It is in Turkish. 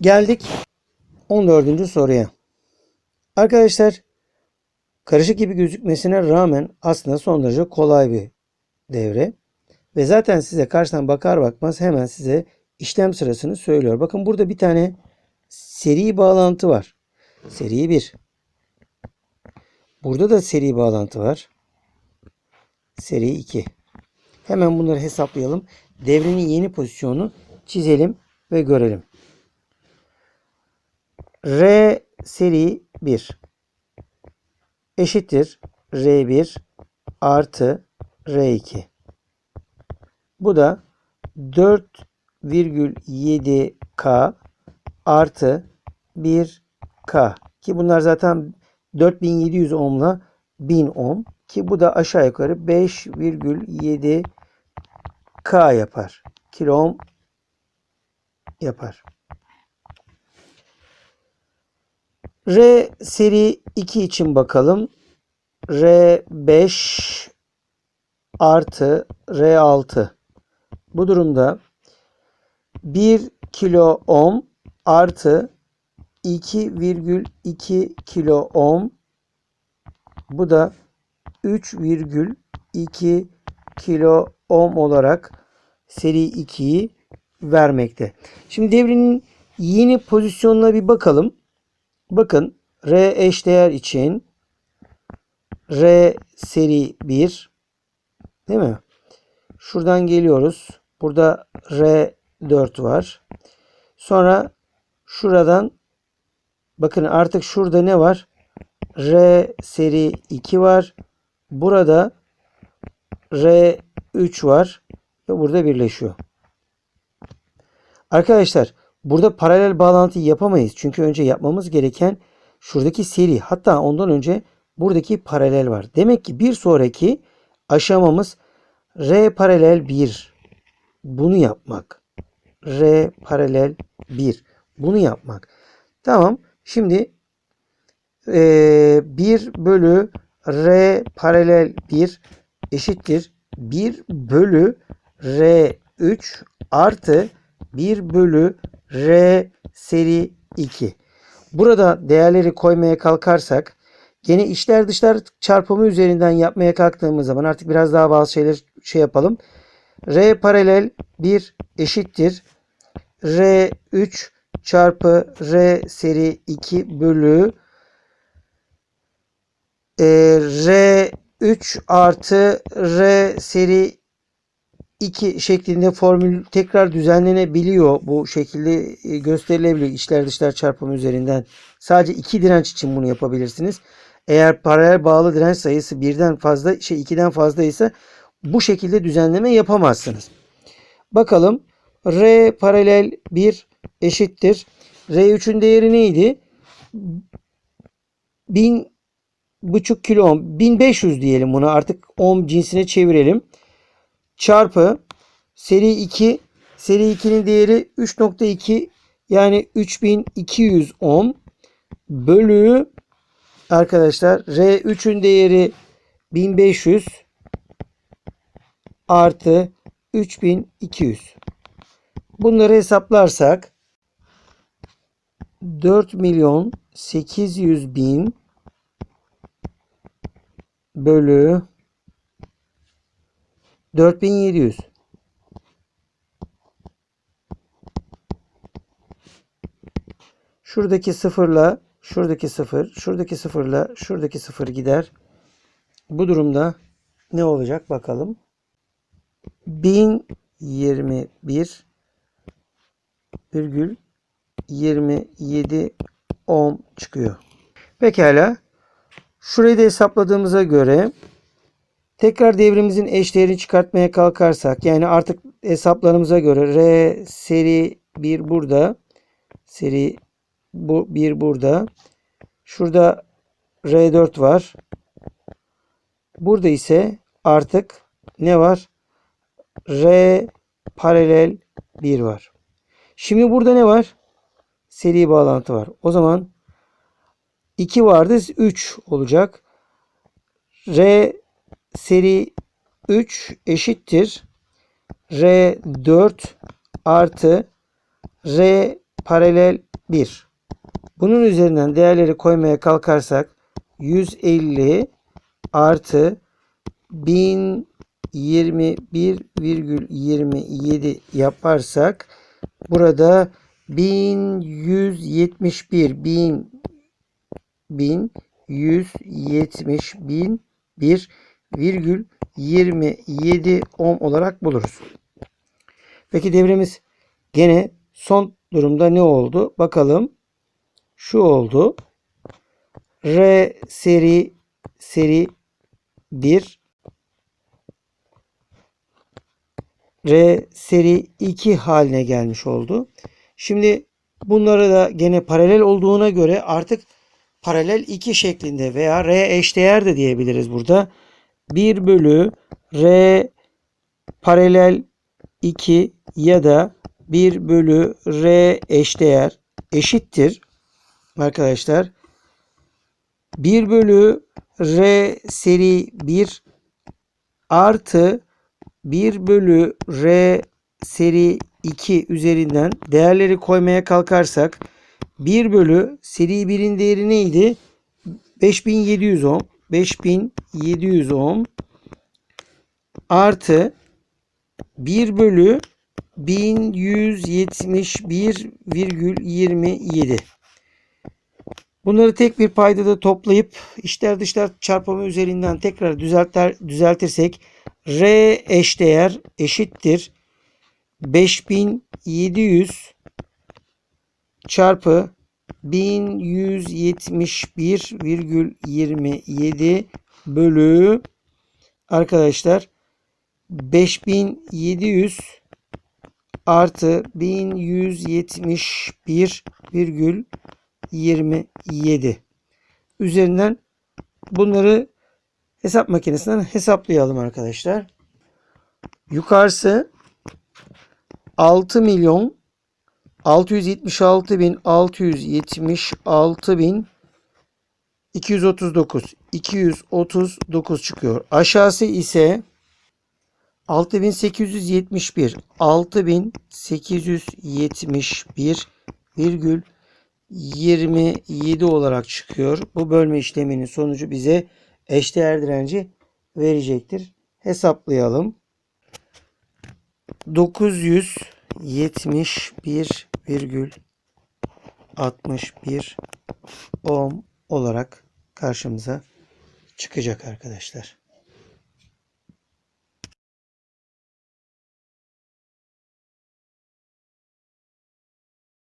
Geldik 14. soruya. Arkadaşlar karışık gibi gözükmesine rağmen aslında son derece kolay bir devre. Ve zaten size karşıdan bakar bakmaz hemen size işlem sırasını söylüyor. Bakın burada bir tane seri bağlantı var. Seri 1. Burada da seri bağlantı var. Seri 2. Hemen bunları hesaplayalım. Devrenin yeni pozisyonunu çizelim ve görelim. R seri 1 eşittir R1 artı R2. Bu da 4,7K artı 1K ki bunlar zaten 4700 ohmla 1000 ohm ki bu da aşağı yukarı 5,7K yapar. Kilo ohm yapar. R seri 2 için bakalım. R5 artı R6. Bu durumda 1 kilo ohm artı 2,2 kilo ohm bu da 3,2 kilo ohm olarak seri 2'yi vermekte. Şimdi devrenin yeni pozisyonuna bir bakalım. Bakın R eşdeğer için R seri 1 değil mi? Şuradan geliyoruz. Burada R4 var. Sonra şuradan bakın artık şurada ne var? R seri 2 var. Burada R3 var ve burada birleşiyor. Arkadaşlar burada paralel bağlantı yapamayız. Çünkü önce yapmamız gereken şuradaki seri hatta ondan önce buradaki paralel var. Demek ki bir sonraki aşamamız R paralel 1 bunu yapmak. R paralel 1 bunu yapmak. Tamam. Şimdi e, 1 bölü R paralel 1 eşittir 1 bölü R3 artı 1 bölü R seri 2. Burada değerleri koymaya kalkarsak gene içler dışlar çarpımı üzerinden yapmaya kalktığımız zaman artık biraz daha bazı şeyler şey yapalım. R paralel 1 eşittir. R3 çarpı R seri 2 bölü e, R3 artı R seri 2 şeklinde formül tekrar düzenlenebiliyor. Bu şekilde e, gösterilebiliyor içler dışlar çarpımı üzerinden. Sadece iki direnç için bunu yapabilirsiniz. Eğer paralel bağlı direnç sayısı birden fazla şey ikiden fazlaysa bu şekilde düzenleme yapamazsınız. Bakalım R paralel 1 eşittir. R3'ün değeri neydi? 1000 buçuk kilo ohm. 1500 diyelim buna artık ohm cinsine çevirelim. Çarpı seri 2 seri 2'nin değeri 3.2 yani 3200 ohm bölü arkadaşlar R3'ün değeri 1500 artı 3200. Bunları hesaplarsak 4 milyon 800 bin bölü 4700. Şuradaki sıfırla şuradaki sıfır, şuradaki sıfırla şuradaki sıfır gider. Bu durumda ne olacak bakalım. 1021 virgül 27 ohm çıkıyor. Pekala. Şurayı da hesapladığımıza göre tekrar devrimizin eşdeğerini çıkartmaya kalkarsak yani artık hesaplarımıza göre R seri 1 burada seri bu 1 burada şurada R4 var. Burada ise artık ne var? R paralel 1 var. Şimdi burada ne var? Seri bağlantı var. O zaman 2 vardı 3 olacak. R seri 3 eşittir. R4 artı R paralel 1. Bunun üzerinden değerleri koymaya kalkarsak 150 artı 1021,27 yaparsak burada 1171 1000 1170 bin bir virgül 27 ohm olarak buluruz. Peki devremiz gene son durumda ne oldu? Bakalım. Şu oldu. R seri seri 1 R seri 2 haline gelmiş oldu. Şimdi bunları da gene paralel olduğuna göre artık paralel 2 şeklinde veya R eşdeğer de diyebiliriz burada. 1 bölü R paralel 2 ya da 1 bölü R eşdeğer eşittir. Arkadaşlar 1 bölü R seri 1 artı 1 bölü R seri 2 üzerinden değerleri koymaya kalkarsak 1 bölü seri 1'in değeri neydi? 5700 ohm. 5700 ohm artı 1 bölü 1171,27. Bunları tek bir paydada toplayıp içler dışlar çarpımı üzerinden tekrar düzelter, düzeltirsek R eşdeğer eşittir 5700 çarpı 1171,27 bölü arkadaşlar 5700 artı 1171,27 üzerinden bunları hesap makinesinden hesaplayalım arkadaşlar. Yukarısı 6 milyon 676 bin 676 bin 239 239 çıkıyor. Aşağısı ise 6871 6871 virgül 27 olarak çıkıyor. Bu bölme işleminin sonucu bize eşdeğer direnci verecektir. Hesaplayalım. 971,61 ohm olarak karşımıza çıkacak arkadaşlar.